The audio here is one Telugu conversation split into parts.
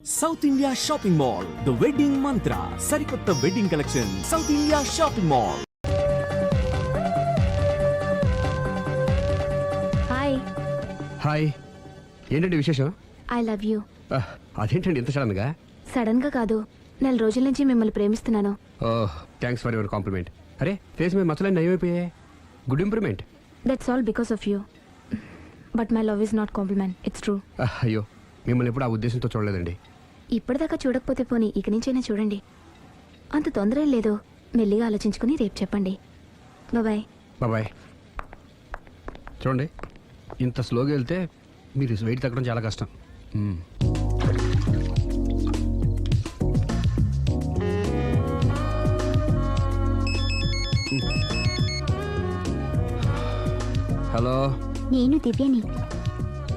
South India shopping mall the wedding Mantra సరికొత్త wedding collection south India shopping mall hi hi ఏంటండి విశేషం? ఐ లవ్ యూ అదేంటండి ఇంత సడన్గా? సడన్గా కాదు. నెల రోజుల నుంచి మిమ్మల్ని ప్రేమిస్తున్నాను. Oh thanks for your compliment అరే ఫేస్ మీద మచ్చలన్నీ నయమైపోయాయి. Good improvement that's all because of you but my love is not compliment it's true అయ్యో మిమ్మల్ని ఎప్పుడు ఆ ఉద్దేశంతో చూడలేదండి. ఇప్పటిదాకా చూడకపోతే పోనీ ఇక నుంచైనా చూడండి. అంత తొందర ఏం లేదు. మెల్లిగా ఆలోచించుకుని రేపు చెప్పండి. బాయ్ బాబాయ్. చూడండి ఇంత స్లోగా వెళ్తే మీరు వెయిట్ తగ్గడం చాలా కష్టం. మ్మ్. హలో. నేను దివ్యని.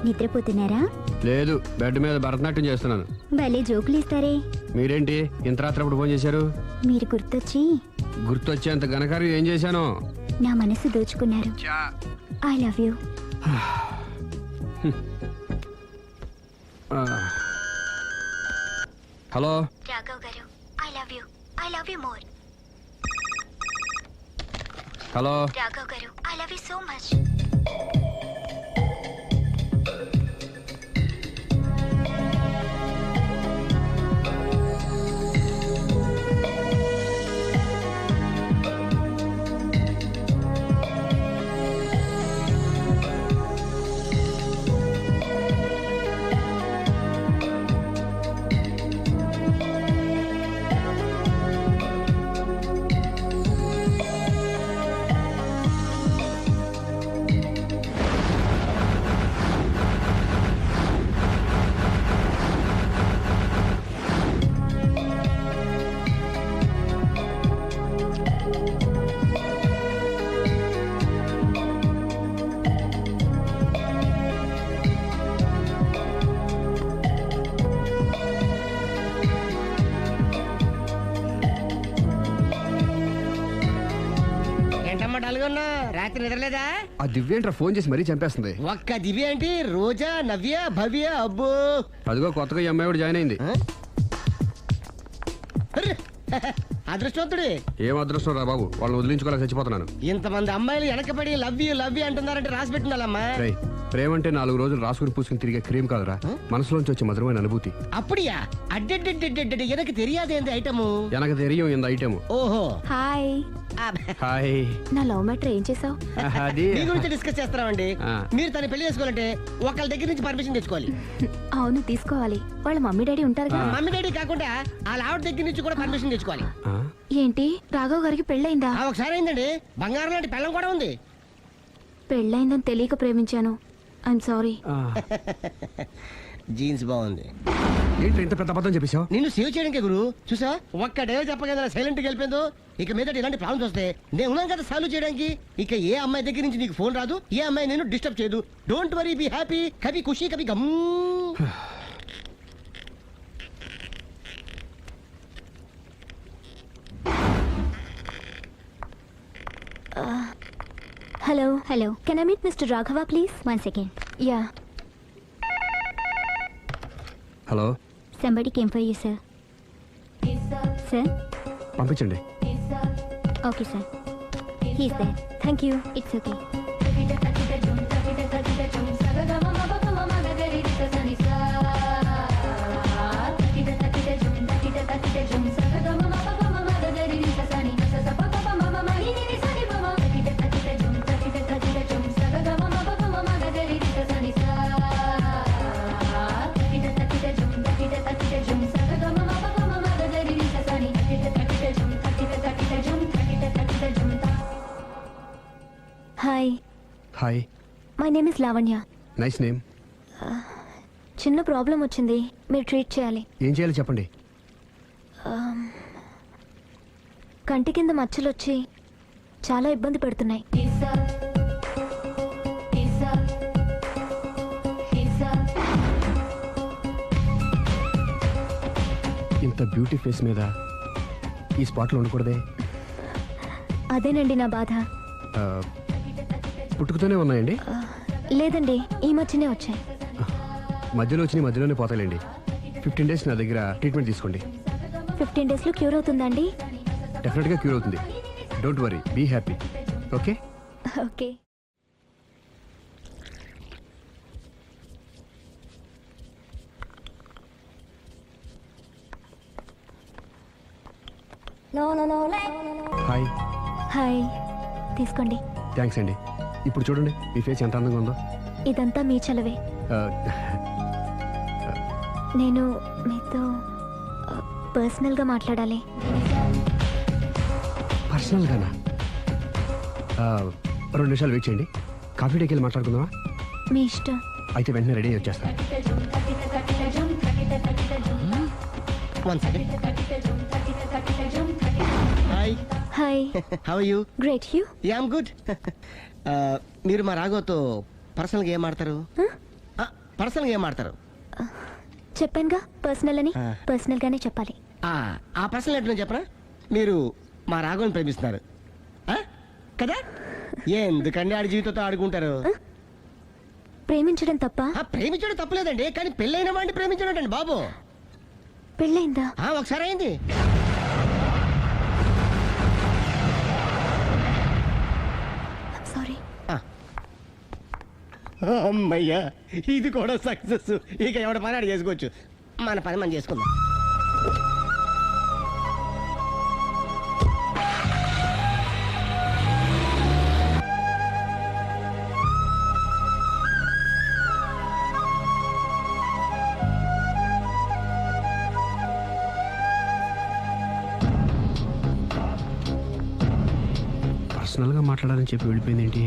నిద్రపోతున్నారా? లేదు బెడ్ మీద భరతనాట్యం చేస్తున్నాను. భలే జోకులు ఇస్తారే మీరేంటి ఇంత రాత్రప్పుడు ఫోన్ చేశారు? మీరు గుర్తొచ్చి. గుర్తొచ్చేంత ఘనకార్యం ఏం చేశాను? నా మనసు దోచుకున్నారు. I love you. Hello. Raghav garu I love you I love you more hello. Raghav garu I love you so much రాత్రి నిద్రలేదా ఆ దివ్యేంట్రా ఫోన్ చేసి మరీ చంపేస్తుంది ఒక్క దివ్య ఏంటి రోజా నవ్య భవ్య అబ్బో అదిగో కొత్తగా ఈ అమ్మాయి కూడా జాయిన్ అయింది అర్రే! అదృష్టవంతుడి ఏం అదృష్టం రా బాబు వాళ్ళని వదిలించుకోలేక చచ్చిపోతున్నాను ఇంతమంది అమ్మాయిలు వెనకబడి లవ్ యూ లవ్ యూ అంటున్నారంటే రాసి పెట్టుండాలమ్మా రేయ్ ప్రేమ అంటే నాలుగు రోజులు రాసుకుని పూసుకుని తిరిగే క్రీమ్ కాదురా మనసులోంచి వచ్చే మధురమైన అనుభూతి அப்படியா அட்டெட்டெட்டெட்டெட்டெ எனக்கு தெரியாது இந்த ஐட்டமு వెనక తెలియం ఇంత ఐటమ్ ఓహో హాయ్ ఆ, హాయ్. నా లవ్ మ్యాటర్ ఏం చేసావు? అది. మీ గురించి డిస్కస్ చేస్తున్నామండి. ఆ. మీరు తన పెళ్ళి చేసుకోవాలంటే ఒకళ్ళ దగ్గర నుంచి పర్మిషన్ తెచ్చుకోవాలి. అవును తీసుకోవాలి. వాళ్ళ మమ్మీ డాడీ ఉంటారుగా. మమ్మీ డాడీ కాకుండా వాళ్ళ ఆవిడ దగ్గర నుంచి కూడా పర్మిషన్ తెచ్చుకోవాలి. ఆ? ఏంటి? రాఘవ్ గారికి పెళ్ళైందా ఆ, ఒకసారి అయిందండి. బంగారం లాంటి పెళ్ళం కూడా ఉంది. పెళ్ళైందని తెలియక ప్రేమించాను. ఐఎమ్ సారీ ఆ. జీన్స్ బాగుంది. ఏంటి ఇంత పెద్ద అబద్ధం చెప్పేశావు? నిన్ను సేవ్ చేయడానికి గురు చూసా? ఒక్క డే చెప్పగల సైలెంట్గా వెళ్ళిపోయిందో? ఇక మీద ఇలాంటి ప్రాబ్లమ్స్ వస్తే నేను ఉన్నాను కదా సాల్వ్ చేయడానికి. ఇక ఏ అమ్మాయి దగ్గర నుంచి నీకు ఫోన్ రాదు ఏ అమ్మాయి నేను డిస్టర్బ్ చేయదు. డోంట్ వరీ బీ హ్యాపీ కవి ఖుషి కవి gum hello hello can I meet mister Raghava please one second ya hello. Somebody came for you sir sir పంపించండి. Okay sir he's thank you it's okay hi my name is Lavanya nice name చిన్న ప్రాబ్లం వచ్చింది. మీరు ట్రీట్ చేయాలి. ఏం చేయాలి చెప్పండి. కంటి కింద మచ్చలు వచ్చి చాలా ఇబ్బంది పెడుతున్నాయి. ఇంత బ్యూటీ ఫేస్ మీద ఈ స్పాట్లో ఉండకూడదే. అదేనండి నా బాధ. ఆ, పుట్టుకతోనే ఉన్నాయండి? లేదండి ఈ మధ్యనే వచ్చాయి. మధ్యలో వచ్చి మధ్యలోనే పోతాయండి ఫిఫ్టీన్ డేస్ నా దగ్గర ట్రీట్మెంట్ తీసుకోండి. ఫిఫ్టీన్ డేస్లో క్యూర్ అవుతుందండి డెఫినెట్గా క్యూర్ అవుతుంది. Don't worry be happy. Okay? Okay. Hi. Hi. తీసుకోండి. థ్యాంక్స్ అండి. ఇప్పుడు చూడండి మీ ఫేస్ ఎంత అందంగా ఉందో. ఇదంతా మీ చలవే. ఆ, నేను మీతో ఆ, పర్సనల్గా మాట్లాడాలి. పర్సనల్గానా? ఆ, రెండు నిమిషాలు వెయిట్ చేయండి. కాఫీ డేకి వెళ్ళి మాట్లాడుకుందామా? మీ ఇష్టం. అయితే వెంటనే రెడీ అయ్యి వచ్చేస్తాను one second hi hi how you great you am good మీరు మా రాఘవతో పర్సనల్గా ఏం ఆడతారు? పర్సనల్గా ఏం ఆడతారు? చెప్పానుగా పర్సనల్ అని. పర్సనల్గానే చెప్పాలి. ఆ, పర్సనల్ ఏంటో చెప్పరా మీరు మా రాఘవని ప్రేమిస్తున్నారు? కదా? ఎందుకండి ఆడి జీవితంతో ఆడుకుంటారు? ప్రేమించడం తప్ప? ఆ, ప్రేమించడం తప్పలేదండి కానీ పెళ్ళైన వాడిని ప్రేమించడం బాబు. పెళ్ళైందా? ఒకసారి అయింది సారీ ఆ. అమ్మయ్యా ఇది కూడా సక్సెస్ ఇక ఎవడ పని ఆడు చేసుకోవచ్చు. మన పని మనం చేసుకుందాం. పర్సనల్గా మాట్లాడాలని చెప్పి వెళ్ళిపోయింది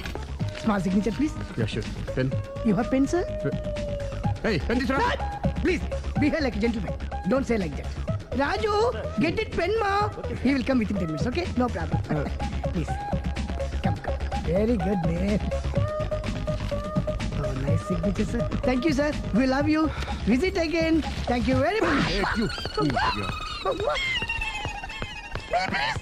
Small signature, please. Yeah, sure. Pen. You have pen, sir? Hey, pen this one. Please, behave like a gentleman. Don't say like that. Raju, get it pen, ma. Okay. He will come within 10 minutes, okay? No problem. Uh. please. Come, come. Very good, man. Oh, nice signature, sir. Thank you, sir. We love you. Visit again. Thank you very much. Thank you. Please, please.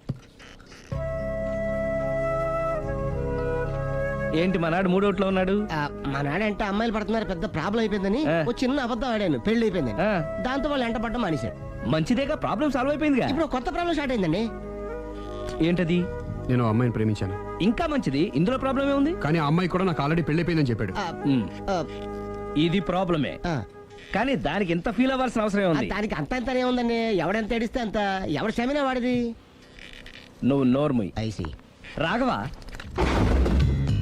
ఏంటి మా నాడు మూడోట్లో ఉన్నాడు? ఆ, మా నాడంటే అమ్మాయిలు పడుతున్నారు పెద్ద ప్రాబ్లం అయిపోయిందని. ఒక చిన్న అబద్ధం ఆడాను పెళ్ళి అయిపోయింది ఆ. దాంతో వాళ్ళు ఎంట పడ్డం మానేశాడు. మంచిదేగా ప్రాబ్లం సాల్వ్ అయిపోయిందిగా? ఇప్పుడు కొత్త ప్రాబ్లం స్టార్ట్ అయిందండి. ఏంటది? నేను అమ్మాయిని ప్రేమించాను. ఇంకా మంచిది? ఇందులో ప్రాబ్లం ఏముంది కానీ ఆ అమ్మాయి కూడా నాకు ఆల్రెడీ పెళ్ళైపోయిందని చెప్పాడు. ఇది ప్రాబ్లమే ఆ. కానీ దానికి ఇంత ఫీల్ అవ్వాల్సిన అవసరం ఉంది దానికి అంత అంత ఏముందండి ఎవడెంత ఏడిస్తే అంత. ఎవరి క్షమినా వాడిది? నువ్వు నోర్ముయ్. I see Raghava?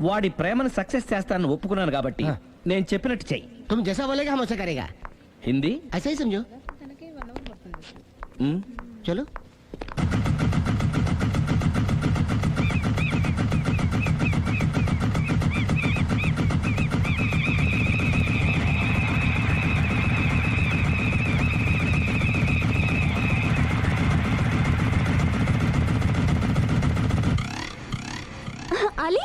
వాడి ప్రేమను సక్సెస్ చేస్తానని ఒప్పుకున్నాను కాబట్టి ఆ. నేను చెప్పినట్టు చెయ్యి तुम जैसा बोलेगा हम वैसा करेगा హిందీ ऐसा ही समझो ఉమ్, चलो అలీ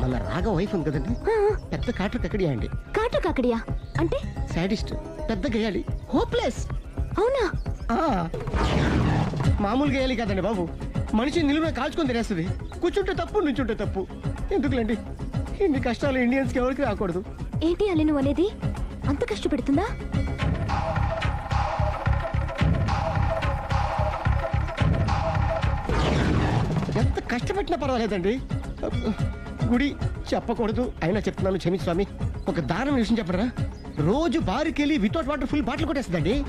మన రాగ వైఫ్ ఉంది కదండి. ఆ, పెద్ద కాటర్ కక్కడియా అండి. కాటు కాకడియా అంటే? సాడిస్ట్ పెద్ద గేయాలి. హోప్లెస్ అవునా? మామూలు గేయాలి కదండి బాబు. మనిషి నిలువున కాల్చుకొని తినేస్తుంది. కూర్చుంటే తప్పు నుంచుంటే తప్పు. ఎందుకులేండి? ఇన్ని కష్టాలు ఇండియన్స్కి ఎవరికి రాకూడదు. ఏంటి అలీ నువ్వు అనేది? అంత కష్టపెడుతుందా? కష్టపెట్టినా పర్వాలేదండి. గుడి చెప్పకూడదు. అయినా చెప్తున్నాను క్షమించు స్వామి. ఒక దారుణ విషయం చెప్పరా? రోజు బారుకెళ్ళి వితౌట్ వాటర్ ఫుల్ బాటిల్ కొట్టేస్తుందండి.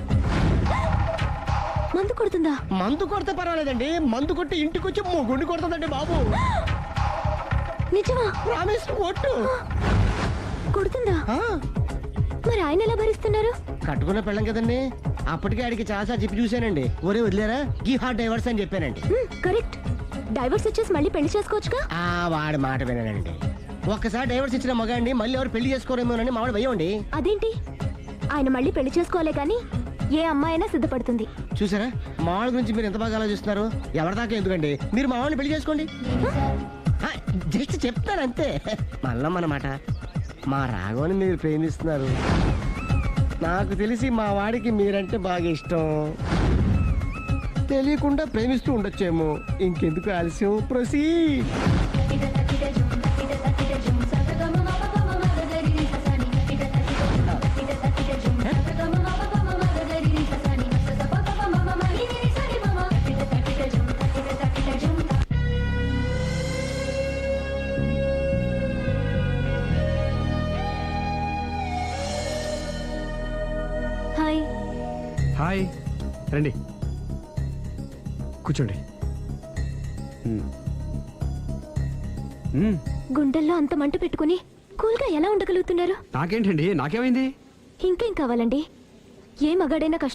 మందు కొడుతుందా? మందు కొడితే పర్వాలేదండి. మందు కొట్టి ఇంటికి వచ్చి మొగుండి కొడుతుందండి బాబు. నిజమా? ప్రామిస్ కొడుతుందా? ఆ, మరి ఆయన ఎలా భరిస్తున్నారు? కట్టుకున్న పెళ్ళం కదండి. అప్పటికే ఆడికి చాలా చెప్పి చూశానండి. ఒరే వదిలేరా? గీ హార్ట్ డైవర్స్ అని చెప్పానండి. కరెక్ట్. డైవర్స్ ఇచ్చేసి మళ్ళీ పెళ్ళి చేసుకోవచ్చుగా? ఆ వాడి మాట వినండి ఒక్కసారి డైవర్స్ ఇచ్చిన మగాండి మళ్ళీ ఎవరు పెళ్ళి చేసుకోరేమోనని మావాడు భయం అదేంటి? ఆయన మళ్ళీ పెళ్ళి చేసుకోవాలి కానీ ఏ అమ్మాయి అయినా సిద్ధపడుతుంది. చూసారా? మావాళ్ళ గురించి మీరు ఎంత బాగా ఆలోచిస్తున్నారు? ఎవరి దాకా ఎందుకండి? మీరు మావాడిని పెళ్ళి చేసుకోండి. జస్ట్ చెప్తారు అంతే. మళ్ళా మన మాట మా రాఘవని మీరు ప్రేమిస్తున్నారు. నాకు తెలిసి మా వాడికి మీరంటే బాగా ఇష్టం. తెలియకుండా ప్రేమిస్తూ ఉండొచ్చేమో. ఇంకెందుకు ఆలస్యం? ప్రసీ హాయ్. రండి. కూర్చోండి. గుండెల్లో అంత మంట పెట్టుకుని కూల్గా ఎలా ఉండగలుగుతున్నారు? నాకేంటండి? నాకేమైంది? ఇంకేం కావాలండి? ఏ మగాడైనా కష్టం